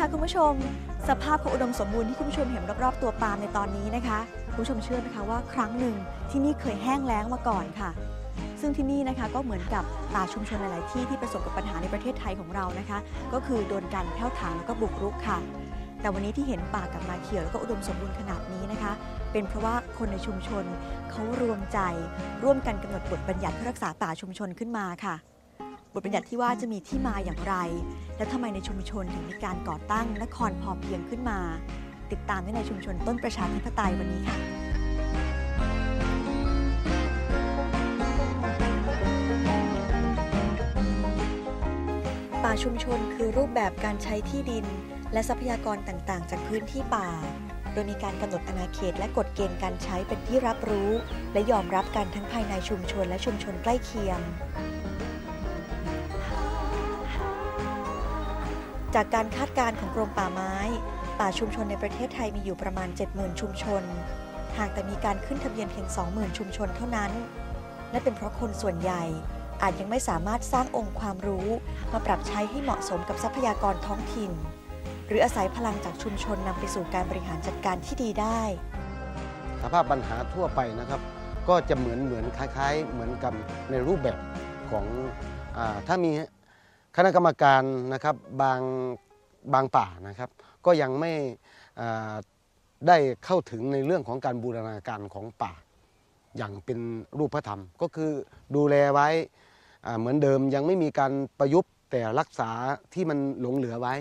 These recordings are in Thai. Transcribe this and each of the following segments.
คะคุณผู้ชม สภาพของอุดมสมบูรณ์ที่คุณผู้ชมเห็นรอบๆตัวปาล์มในตอนนี้นะคะคุณผู้ชมเชื่อไหมคะว่าครั้งหนึ่งที่นี่เคยแห้งแล้งมาก่อนค่ะ ซึ่งที่นี่นะคะก็เหมือนกับป่าชุมชนหลาย ๆ ที่ที่ประสบกับปัญหาในประเทศไทยของเรานะคะ ก็คือโดนการแผ่วถางแล้วก็บุกรุกค่ะ แต่วันนี้ที่เห็นป่ากับมาเขียวแล้วก็อุดมสมบูรณ์ขนาดนี้นะคะ เป็นเพราะว่าคนในชุมชนเขารวมใจ ร่วมกันกำหนดบทบัญญัติเพื่อรักษาป่าชุมชนขึ้นมาค่ะ บทบัญญัติที่ว่าจะมีที่มาอย่างไร และทำไมในชุมชนถึงมีการก่อตั้งนครพอเพียงขึ้นมา ติดตามได้ในชุมชนต้นประชาธิปไตยวันนี้ค่ะป่าชุมชนคือรูปแบบการใช้ที่ดิน และทรัพยากรต่างๆ จากพื้นที่ป่า โดยมีการกำหนดอาณาเขตและกฎเกณฑ์การใช้เป็นที่รับรู้ และยอมรับกันทั้งภายในชุมชนและชุมชนใกล้เคียง จากการคาดการณ์ของกรมป่าไม้ ป่าชุมชนในประเทศไทยมีอยู่ประมาณ 70,000 ชุมชน หากแต่มีการขึ้นทะเบียนเพียง 20,000 ชุมชนเท่านั้นและเป็นเพราะคนส่วนใหญ่อาจยังไม่สามารถสร้างองค์ความรู้ มาปรับใช้ให้เหมาะสมกับทรัพยากรท้องถิ่น หรืออาศัยพลังจากชุมชนนำไปสู่การบริหารจัดการที่ดีได้ สภาพปัญหาทั่วไปนะครับ ก็จะเหมือนเหมือนคล้าย ๆ เหมือนกันในรูปแบบของอาถ้ามี คณะกรรมการนะครับบางบางป่านะครับ ก็ยังไม่ได้เข้าถึงในเรื่องของการบูรณาการของป่า อย่างเป็นรูปธรรม ก็คือดูแลไว้เหมือนเดิมยังไม่มีการประยุกต์แต่รักษาที่มันหลงเหลือไว้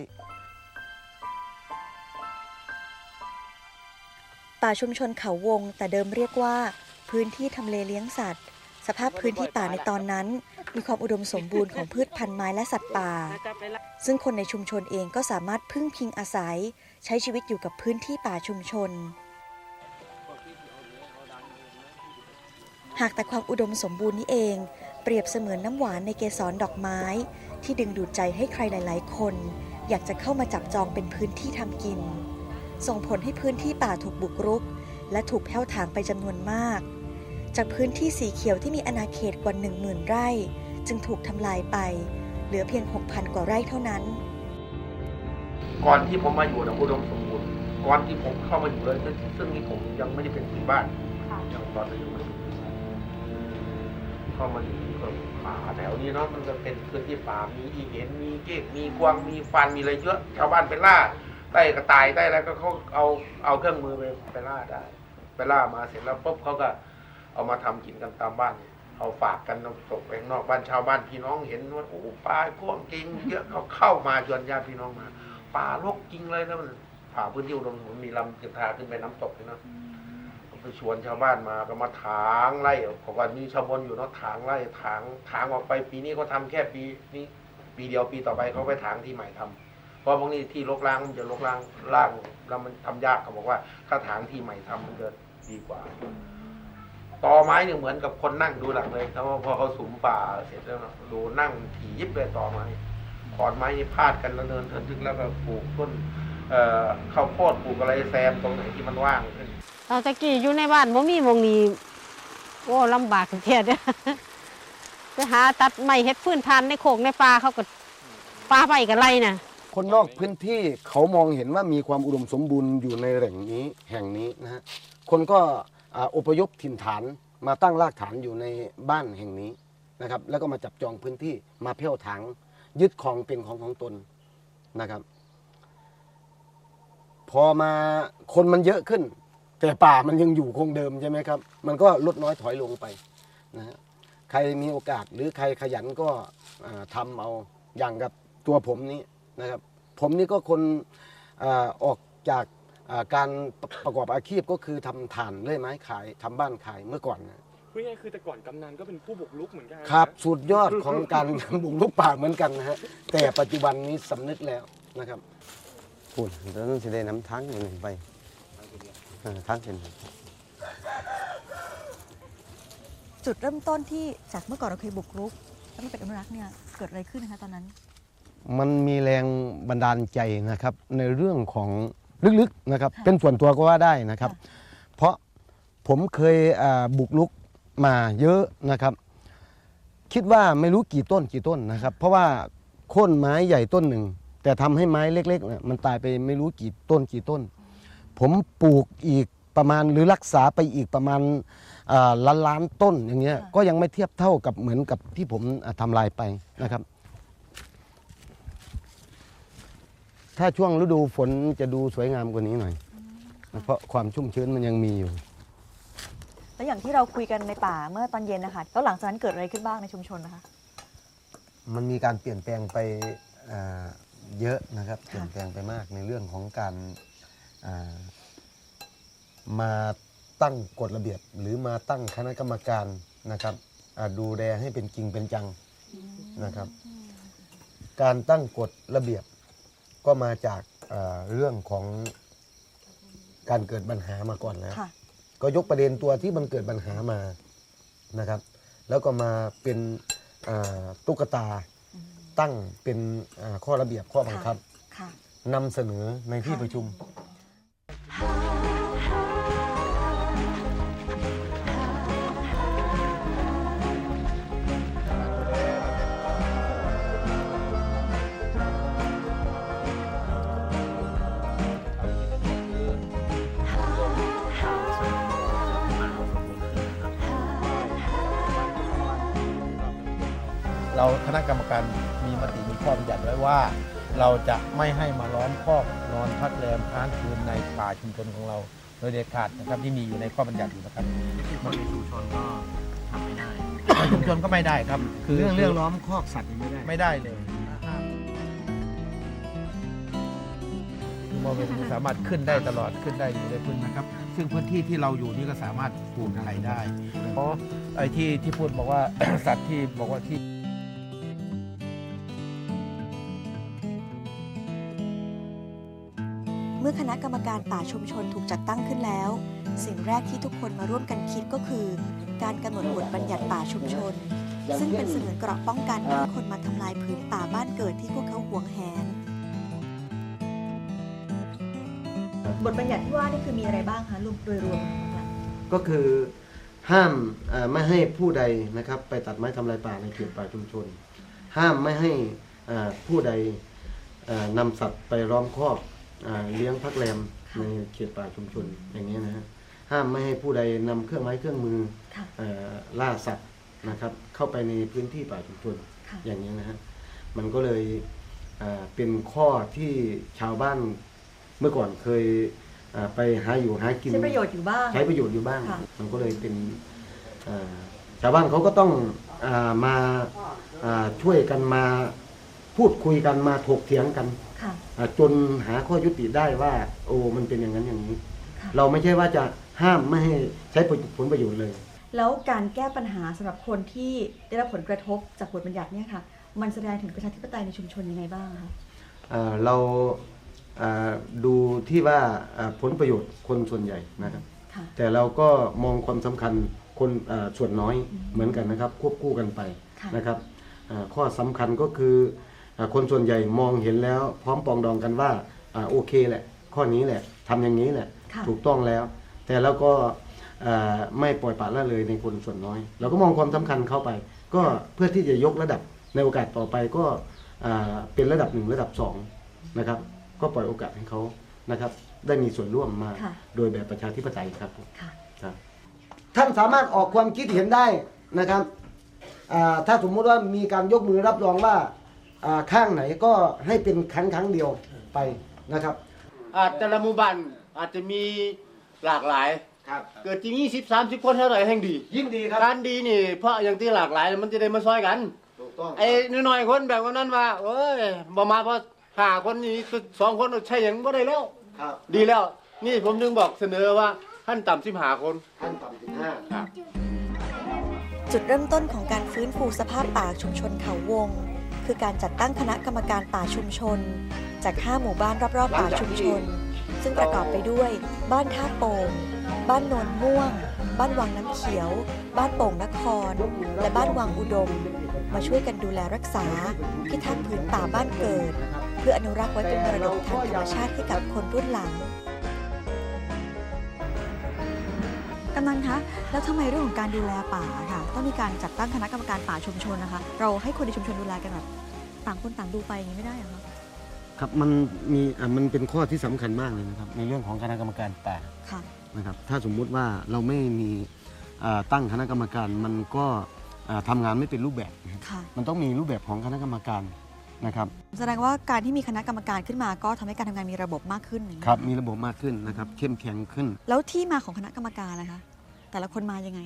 ป่าชุมชนเขาวงแต่เดิมเรียกว่า พื้นที่ทำเลเลี้ยงสัตว์ สภาพพื้นที่ป่าในตอนนั้น มีความอุดมสมบูรณ์ของพืชพันธุ์ไม้และสัตว์ป่า ซึ่งคนในชุมชนเองก็สามารถพึ่งพิงอาศัย ใช้ชีวิตอยู่กับพื้นที่ป่าชุมชน หากแต่ความอุดมสมบูรณ์นี้เอง เปรียบเสมือนน้ำหวานในเกสรดอกไม้ ที่ดึงดูดใจให้ใครหลาย ๆ คน อยากจะเข้ามาจับจองเป็นพื้นที่ทำกิน ส่งผลให้พื้นที่ป่าถูกบุกรุก และถูกแผ่วถางไปจำนวนมาก จากพื้นที่สีเขียวที่มีอาณาเขตกว่า 10,000 ไร่ จึงถูกทำลายไป เหลือเพียง 6,000 กว่าไร่เท่านั้น ก่อนที่ผมมาอยู่นะอุดมสมบูรณ์ก่อนที่ผมเข้ามาอยู่เลยซึ่งซึ่งนี่ผมยังไม่ได้เป็นผีบ้านยังตอนนี้ยังไม่ได้เป็นผีบ้านเข้ามาอยู่ก็ป่าแถวนี้เนาะมันก็เป็นพื้นที่ป่ามีอีเห็นมีเก้งมีกวางมีฟันมีอะไรเยอะชาวบ้านไปล่าได้กระต่ายได้แล้วก็เขาเอาเอาเครื่องมือไปไปล่าได้ ไปล่ามาเสร็จแล้วปุ๊บเขาก็ เอามาทำกินกันตามบ้าน เอาฝากกันเอาตกไปงนอกบ้านชาวบ้านพี่น้องเห็นว่าโอ้ปลาพวกกิงเยอะเขาเข้ามาชวนญาติพี่น้องมาป่าลกจริงเลยนะมันผ่าพื้นที่อุดมสมบูรณ์มีลำก็บทาขึ้นไปน้ำตกเลยนะไปชวนชาวบ้านมาก็มาถางไร่ของวันนี้ชาวบนอยู่เนาะถางไร่ถางถางออกไปปีนี้เขาทำแค่ปีนี้ปีเดียวปีต่อไปเขาไปถางที่ใหม่ทำเพราะพวกนี้ที่ลกล้างมันจะลกล้างล่างแล้วมันทำยากเขาบอกว่า ถ้าถางที่ใหม่ทำมันจะดีกว่า ตอไม้เนี่ยเหมือนกับคนนั่งดูหลังเลยแต่ว่าพอเขาสุมป่าเสร็จแล้วเนอะดูนั่งถี่ยิบเลยตอไม้ขอนไม้นี่พาดกันแล้วเนินเทินทึกแล้วก็ปลูกต้นเอ่อข้าวโพดปลูกอะไรแซมตรงไหนที่มันว่างขึ้นเราตะกี้อยู่ในบ้านบ่มีหมองนี้โอ้ลำบากเทียเด้อไปหาตัดไม้เฮ็ดพื้นทานในโคกในป่าเขาก็ป่าไปกันไรน่ะคนนอกพื้นที่เขามองเห็นว่ามีความอุดมสมบูรณ์อยู่ในแหล่งนี้แห่งนี้นะฮะคนก็ อพยพถิ่นฐานมาตั้งรากฐานอยู่ในบ้านแห่งนี้นะครับ แล้วก็มาจับจองพื้นที่มาเพ่วถางยึดของเป็นของของตนนะครับ พอมาคนมันเยอะขึ้น แต่ป่ามันยังอยู่คงเดิมใช่ไหมครับ มันก็ลดน้อยถอยลงไปนะฮะใครมีโอกาสหรือใครขยันก็อ่าทำเอาอย่างกับตัวผมนี้นะครับ ผมนี่ก็คนอออกจาก การประกอบอาชีพก็คือทำถ่านเลื่อยไม้ขายทำบ้านขายเมื่อก่อนนะพูดง่ายๆคือแต่ก่อนกำนันก็เป็นผู้บุกรุกเหมือนกันครับนะสุดยอดของการบุกลุกป่าเหมือนกันนะฮะแต่ปัจจุบันนี้สำนึกแล้วนะครับพูดแล้วต้องแสดงน้ำทั้งหนึ่งไปทั้งเป็นจุดเริ่มต้นที่จากเมื่อก่อนเราเคยบุกรุกแล้วมาเป็นอนุรักษ์เนี่ยเกิดอะไรขึ้นนะคะตอนนั้น มันมีแรงบันดาลใจนะครับในเรื่องของ ลึกๆนะครับค่ะเป็นส่วนตัวก็ว่าได้นะครับค่ะเพราะผมเคยอ่าบุกลุกมาเยอะนะครับ คิดว่าไม่รู้กี่ต้นกี่ต้นนะครับ เพราะว่าโค่นไม้ใหญ่ต้นหนึ่ง แต่ทำให้ไม้เล็กๆเนี่ยมันตายไปไม่รู้กี่ต้นกี่ต้น ผมปลูกอีกประมาณหรือรักษาไปอีกประมาณอ่าล้านล้านๆต้นอย่างเงี้ยค่ะก็ยังไม่เทียบเท่ากับเหมือนกับที่ผมอ่าทำลายไปนะครับ ถ้าช่วงฤดูฝนจะดูสวยงามกว่านี้หน่อย เพราะความชุ่มชื้นมันยังมีอยู่ แล้วอย่างที่เราคุยกันในป่าเมื่อตอนเย็นนะคะแล้วหลังจากนั้นเกิดอะไรขึ้นบ้างในชุมชนนะคะ มันมีการเปลี่ยนแปลงไปอ่าเยอะนะครับค่ะเปลี่ยนแปลงไปมากในเรื่องของการอ่ามาตั้งกฎระเบียบ หรือมาตั้งคณะกรรมการนะครับอ่าดูแลให้เป็นจริงเป็นจังนะครับ การตั้งกฎระเบียบ ก็มาจากอ่าเรื่องของการเกิดปัญหามาก่อนแล้ว ค่ะ ก็ยกประเด็นตัวที่มันเกิดปัญหามานะครับ แล้วก็มาเป็นอ่าตุ๊กตาตั้งเป็นอ่าข้อระเบียบข้อบังคับค่ะ นำเสนอในที่ค่ะประชุม เราคณะกรรมการมีมติมีข้อบัญญัติไว้ว่า เราจะไม่ให้มาล้อมคอกนอนพักแรมค้างคืนในป่าชุมชนของเรา โดยเด็ดขาดนะครับที่มีอยู่ในข้อบัญญัติอยู่นะครับคนในชุมชนก็ทำไม่ได้ชุมชนก็ไม่ได้ครับ คือเรื่องเรื่องล้อมคอกสัตว์ไม่ได้ไม่ได้เลยมอเป็นสามารถขึ้นได้ตลอดขึ้นได้อยู่ในพื้นนะครับ ซึ่งพื้นที่ที่เราอยู่นี่ก็สามารถปลูกอะไรได้เพราะไอ้ที่ที่พูดบอกว่าสัตว์ที่บอกว่าที่ เมื่อคณะกรรมการป่าชุมชนถูกจัดตั้งขึ้นแล้ว สิ่งแรกที่ทุกคนมาร่วมกันคิดก็คือ การกำหนดบทบัญญัติป่าชุมชน ซึ่งเป็นเสมือนเกราะป้องกันไม่ให้คนมาทำลายพื้นป่าบ้านเกิดที่พวกเขาหวงแหน บทบัญญัติที่ว่านี่คือมีอะไรบ้างคะรวมโดยรวมก็คือห้ามไม่ให้ผู้ใดนะครับไปตัดไม้ทำลายป่าในเขตป่าชุมชน ห้ามไม่ให้ผู้ใดนำสัตว์ไปล้อมคอกเอ่อ เลี้ยงพักแรมในเขตป่าชุมชนอย่างนี้นะฮะห้ามไม่ให้ผู้ใดนำเครื่องไม้เครื่องมือค่ะเอ่อล่าสัตว์นะครับ เข้าไปในพื้นที่ป่าชุมชนค่ะอย่างนี้นะฮะมันก็เลยเอ่อเป็นข้อที่ชาวบ้านเมื่อก่อนเคยเอ่อไปหาอยู่หากินใช้ประโยชน์อยู่บ้างใช้ประโยชน์อยู่บ้างค่ะมันก็เลยเป็นเอ่อชาวบ้านเขาก็ต้องอามาอ่าช่วยกันมาพูดคุยกันมาถกเถียงกันค่ะอ่า จนหาข้อยุติได้ว่า โอ้มันเป็นอย่างนั้นอย่างนี้ค่ะเราไม่ใช่ว่าจะห้ามไม่ให้ใช้ผลประโยชน์เลย แล้วการแก้ปัญหาสำหรับคนที่ได้รับผลกระทบจากบทบัญญัติเนี่ยค่ะ มันแสดงถึงประชาธิปไตยในชุมชนยังไงบ้างคะเอ่อเราเอ่อดูที่ว่าเอ่อผลประโยชน์คนส่วนใหญ่นะครับค่ะแต่เราก็มองความสำคัญคนเอ่อส่วนน้อยเหมือนกันนะครับ ควบคู่กันไปค่ะนะครับเอ่อข้อสำคัญก็คือเอ่อ คนส่วนใหญ่มองเห็นแล้ว พร้อมปรองดองกันว่าอ่าโอเคแหละ ข้อนี้แหละทำอย่างนี้แหละค่ะถูกต้องแล้ว แต่เราก็เอ่อไม่ปล่อยปละละเลยในคนส่วนน้อย เราก็มองความสำคัญเข้าไป ก็เพื่อที่จะยกระดับในโอกาสต่อไปก็อ่าเป็นระดับหนึ่งระดับสองนะครับ ก็ปล่อยโอกาสให้เขานะครับ ได้มีส่วนร่วมมาค่ะโดยแบบประชาธิปไตยครับค่ะครับ ท่านสามารถออกความคิดเห็นได้นะครับอ่าถ้าสมมุติว่ามีการยกมือรับรองว่าอ่า ข้างไหนก็ให้เป็นครั้งครั้งเดียวไปนะครับ อาจแต่ละหมู่บ้านอาจจะมีหลากหลาย ครับ เกิดจริง20 30คนเท่าไหร่แห่งดี ยิ่งดีครับ การดีนี่ เพราะอย่างที่หลากหลายมันจะได้มาซอยกันถูกต้องไอ้น้อยๆคนแบบว่านั้นว่าเอ้ยบ่มาเพราะห้าคนนี้สองคนใช่หยังบ่ได้แล้วครับ ดีแล้ว นี่ผมถึงบอกเสนอว่าขั้นต่ำ15คนขั้นต่ำสิบห้าครับจุดเริ่มต้นของการฟื้นฟูสภาพป่าชุมชนเขาวง คือการจัดตั้งคณะกรรมการป่าชุมชน จาก 5 หมู่บ้านรอบๆป่าชุมชน ซึ่งประกอบไปด้วย บ้านท่าโป่ง บ้านโนนม่วง บ้านวังน้ำเขียว บ้านโป่งนคร และบ้านวังอุดม มาช่วยกันดูแลรักษา พิทักษ์พื้นป่าบ้านเกิด เพื่ออนุรักษ์ไว้เป็นมรดกทางธรรมชาติให้กับคนรุ่นหลังำนันคะ แล้วทำไมเรื่องของการดูแลป่าค่ะ ต้องมีการจัดตั้งคณะกรรมการป่าชุมชนนะคะ เราให้คนในชุมชนดูแลกันแบบต่างคนต่างดูไปอย่างนี้ไม่ได้เหรอคะครับมันมีอะมันเป็นข้อที่สำคัญมากเลยนะครับในเรื่องของคณะกรรมการป่าค่ะนะครับถ้าสมมุติว่าเราไม่มีอ่าตั้งคณะกรรมการมันก็อ่าทำางานไม่เป็นรูปแบบนะครับค่ะ มันต้องมีรูปแบบของคณะกรรมการ นะครับแสดงว่าการที่มีคณะกรรมการขึ้นมาก็ทำให้การทำงานมีระบบมากขึ้นอย่างนี้ครับนะะมีระบบมากขึ้นนะครับเข้มแข็งขึ้น แล้วที่มาของคณะกรรมการนะคะแต่ละคนมายังไง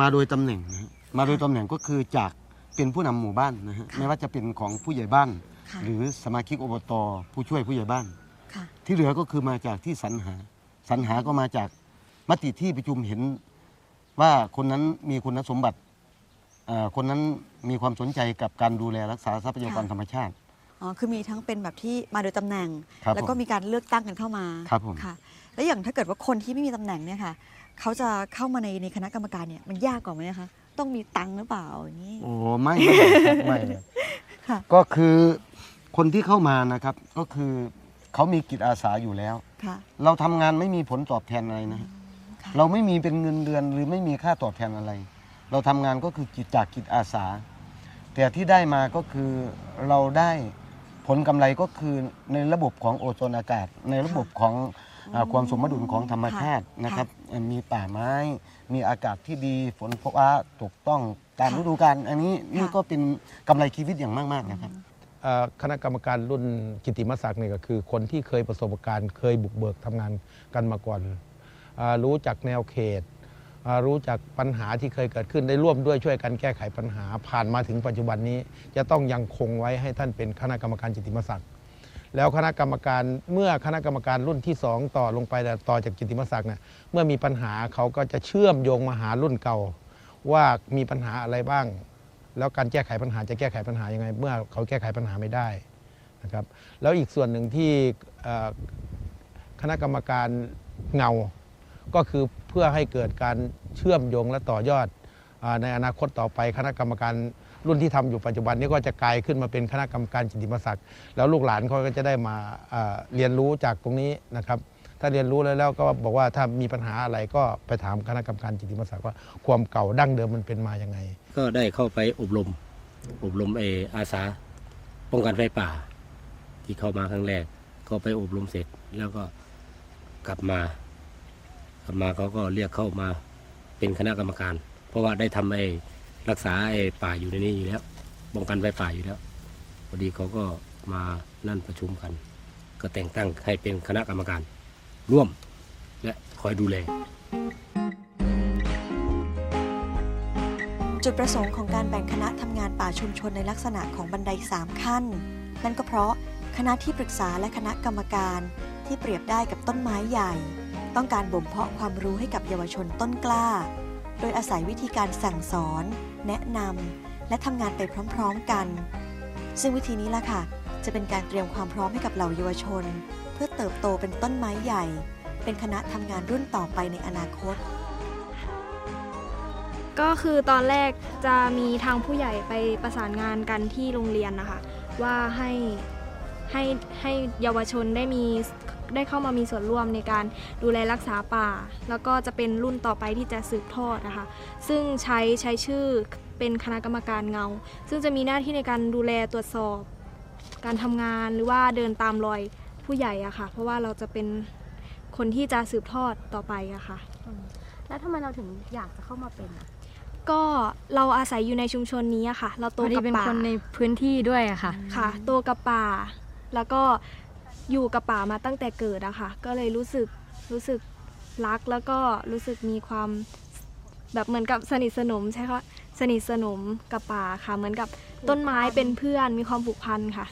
มาโดยตำแหน่งนะฮะมาโดยตำแหน่งก็คือจากเป็นผู้นำหมู่บ้านนะฮะค่ะไม่ว่าจะเป็นของผู้ใหญ่บ้านค่ะหรือสมาชิกอบตผู้ช่วยผู้ใหญ่บ้านค่ะที่เหลือก็คือมาจากที่สรรหาสรรหาก็มาจากมติที่ประชุมเห็นว่าคนนั้นมีคุณสมบัติเอ่อ คนนั้นมีความสนใจกับการดูแลรักษาทรัพยากรค่ะธรรมชาติ อ๋อ คือมีทั้งเป็นแบบที่มาโดยตำแหน่ง ครับแล้วก็ผมมีการเลือกตั้งกันเข้ามาครับผม ค่ะ แล้วอย่างถ้าเกิดว่าคนที่ไม่มีตำแหน่งเนี่ยค่ะเขาจะเข้ามาในในคณะกรรมการเนี่ยมันยากกว่าไหมคะ ต้องมีตังค์หรือเปล่าอย่างนี้ โอ้ไม่ไม่ครับไม่เลยค่ะ ก็คือคนที่เข้ามานะครับก็คือเขามีจิตอาสาอยู่แล้ว ค่ะ เราทำงานไม่มีผลตอบแทนอะไรนะฮะค่ะ เราไม่มีเป็นเงินเดือนหรือไม่มีค่าตอบแทนอะไร เราทำงานก็คือกิจจากกิจอาสา แต่ที่ได้มาก็คือเราได้ผลกำไรก็คือในระบบของโอโซนอากาศ ในระบบของอ่าความสมดุลของธรรมชาตินะครับอ่ามีป่าไม้ มีอากาศที่ดีฝนฟ้าตกต้องตามฤดูกาลอันนี้นี่ก็เป็นกำไรชีวิตอย่างมาก ๆ นะครับ เอ่อคณะกรรมการรุ่นกิติมศักดิ์เนี่ยก็คือคนที่เคยประสบการณ์เคยบุกเบิกทำงานกันมาก่อนอารู้จักแนวเขตอ่า รู้จักปัญหาที่เคยเกิดขึ้นได้ร่วมด้วยช่วยกันแก้ไขปัญหา ผ่านมาถึงปัจจุบันนี้ จะต้องยังคงไว้ให้ท่านเป็นคณะกรรมการกิตติมศักดิ์แล้วคณะกรรมการเมื่อคณะกรรมการรุ่นที่สองต่อลงไปแต่ต่อจากกิตติมศักดิ์เนี่ยเมื่อมีปัญหาเขาก็จะเชื่อมโยงมาหารุ่นเก่า ว่ามีปัญหาอะไรบ้าง แล้วการแก้ไขปัญหาจะแก้ไขปัญหายังไง เมื่อเขาแก้ไขปัญหาไม่ได้นะครับแล้วอีกส่วนหนึ่งที่คณะกรรมการเงาก็คือ เพื่อให้เกิดการเชื่อมโยงและต่อยอดอในอนาคตต่อไปคณะกรรมการรุ่นที่ทำอยู่ปัจจุบันนี้ก็จะกลายขึ้นมาเป็นคณะกรรมการจิติมศักดิ์แล้วลูกหลานเขาก็จะได้มาเรียนรู้จากตรงนี้นะครับ ถ้าเรียนรู้แล้วแล้วก็บอกว่าถ้ามีปัญหาอะไรก็ไปถามคณะกรรมการจิติมศักดิ์ว่าความเก่าดั้งเดิมมันเป็นมาอย่างไง ก็ได้เข้าไปอบรม อบรมเออาสาป้องกันไฟป่า ที่เข้ามาครั้งแรกก็ไปอบรมเสร็จแล้วก็กลับมา มาเขาก็เรียกเข้ามาเป็นคณะกรรมการ เพราะว่าได้ทำไอ้รักษาไอ้ป่าอยู่ในนี้อยู่แล้วป้องกันไฟป่าอยู่แล้วพอดีเขาก็มานั่นประชุมกัน ก็แต่งตั้งให้เป็นคณะกรรมการร่วมและคอยดูแลจุดประสงค์ของการแบ่งคณะทำงานป่าชุมชนในลักษณะของบันได 3 ขั้น นั่นก็เพราะคณะที่ปรึกษาและคณะกรรมการที่เปรียบได้กับต้นไม้ใหญ่ ต้องการบ่มเพาะความรู้ให้กับเยาวชนต้นกล้า โดยอาศัยวิธีการสั่งสอน แนะนำและทำงานไปพร้อมๆกัน ซึ่งวิธีนี้ล่ะค่ะ จะเป็นการเตรียมความพร้อมให้กับเหล่าเยาวชน เพื่อเติบโตเป็นต้นไม้ใหญ่ เป็นคณะทำงานรุ่นต่อไปในอนาคตก็คือตอนแรกจะมีทางผู้ใหญ่ไปประสานงานกันที่โรงเรียนนะคะ ว่าให้ให้ให้เยาวชนได้มี ได้เข้ามามีส่วนร่วมในการดูแลรักษาป่า แล้วก็จะเป็นรุ่นต่อไปที่จะสืบทอดนะคะซึ่งใช้ใช้ชื่อเป็นคณะกรรมการเงา ซึ่งจะมีหน้าที่ในการดูแลตรวจสอบ การทำงานหรือว่าเดินตามรอยผู้ใหญ่อะค่ะ เพราะว่าเราจะเป็นคนที่จะสืบทอดต่อไปอะค่ะ แล้วทำไมเราถึงอยากจะเข้ามาเป็นอะก็เราอาศัยอยู่ในชุมชนนี้อะค่ะ เราโตพอดีกับเป็นป่าคนในพื้นที่ด้วยอะค่ะ ค่ะ โตกับป่า แล้วก็ อยู่กับป่ามาตั้งแต่เกิดอะค่ะ ก็เลยรู้สึกรู้สึกรักแล้วก็รู้สึกมีความแบบเหมือนกับสนิทสนมใช่ค่ะสนิทสนมกับป่าค่ะ เหมือนกับต้นไม้เป็นเพื่อนมีความผูกพันค่ะ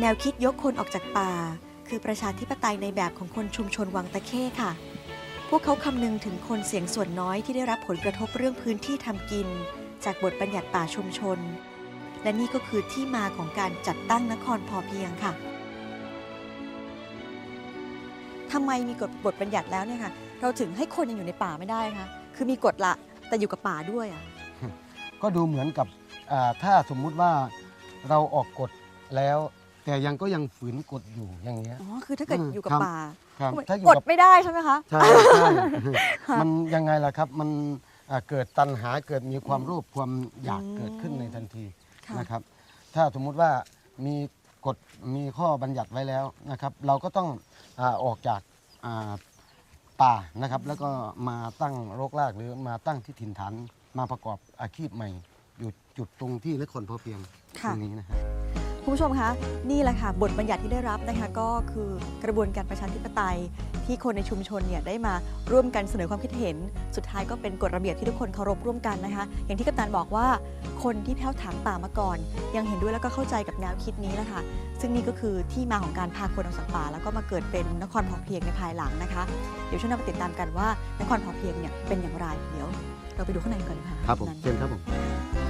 แนวคิดยกคนออกจากป่า คือประชาธิปไตยในแบบของคนชุมชนวังตะเข้ค่ะ พวกเขาคำนึงถึงคนเสียงส่วนน้อยที่ได้รับผลกระทบเรื่องพื้นที่ทำกิน จากบทบัญญัติป่าชุมชน และนี่ก็คือที่มาของการจัดตั้งนครพอเพียงค่ะทำไมมีกฎบทบัญญัติแล้วเนี่ยค่ะ เราถึงให้คนยังอยู่ในป่าไม่ได้คะคือมีกฎละแต่อยู่กับป่าด้วยอะก็ดูเหมือนกับอ่าถ้าสมมุติว่าเราออกกฎแล้ว แต่ยังก็ยังฝืนกฎอยู่อย่างเงี้ย อ๋อคือถ้าเกิดอืมอยู่กับครับ ป่าครับก็เหมือนถ้าอยู่กดกับ ไม่ได้ใช่ไหมคะ ใช่ใช่มันยังไงล่ะครับ มันอ่าเกิดตัณหาเกิดมีความโลภความอยากอืม เกิดขึ้นในทันที ค่ะ นะครับ ถ้าสมมุติว่ามีกฎมีข้อบัญญัติไว้แล้วนะครับ เราก็ต้องอาออกจากอ่าป่านะครับ แล้วก็มาตั้งโรครากหรือมาตั้งที่ถิ่นฐานมาประกอบอาชีพใหม่ อยู่จุดตรงที่นครพอเพียงตค่ะ รงนี้นะครับ คุณผู้ชมคะนี่แหละค่ะบทบัญญัติที่ได้รับนะคะก็คือกระบวนการประชาธิปไตย ที่คนในชุมชนเนี่ยได้มาร่วมกันเสนอความคิดเห็น สุดท้ายก็เป็นกฎระเบียบที่ทุกคนเคารพร่วมกันนะคะ อย่างที่กัปตันบอกว่าคนที่แผ้วถางป่ามาก่อน ยังเห็นด้วยแล้วก็เข้าใจกับแนวคิดนี้แหละค่ะซึ่งนี่ก็คือที่มาของการพาคนออกจากป่า แล้วก็มาเกิดเป็นนครพอเพียงในภายหลังนะคะ เดี๋ยวช่วงหน้ามาติดตามกันว่านครพอเพียงเนี่ยเป็นอย่างไรเดี๋ยว เราไปดูข้างในก่อนค่ะครับผมกัปตันเชิญครับผม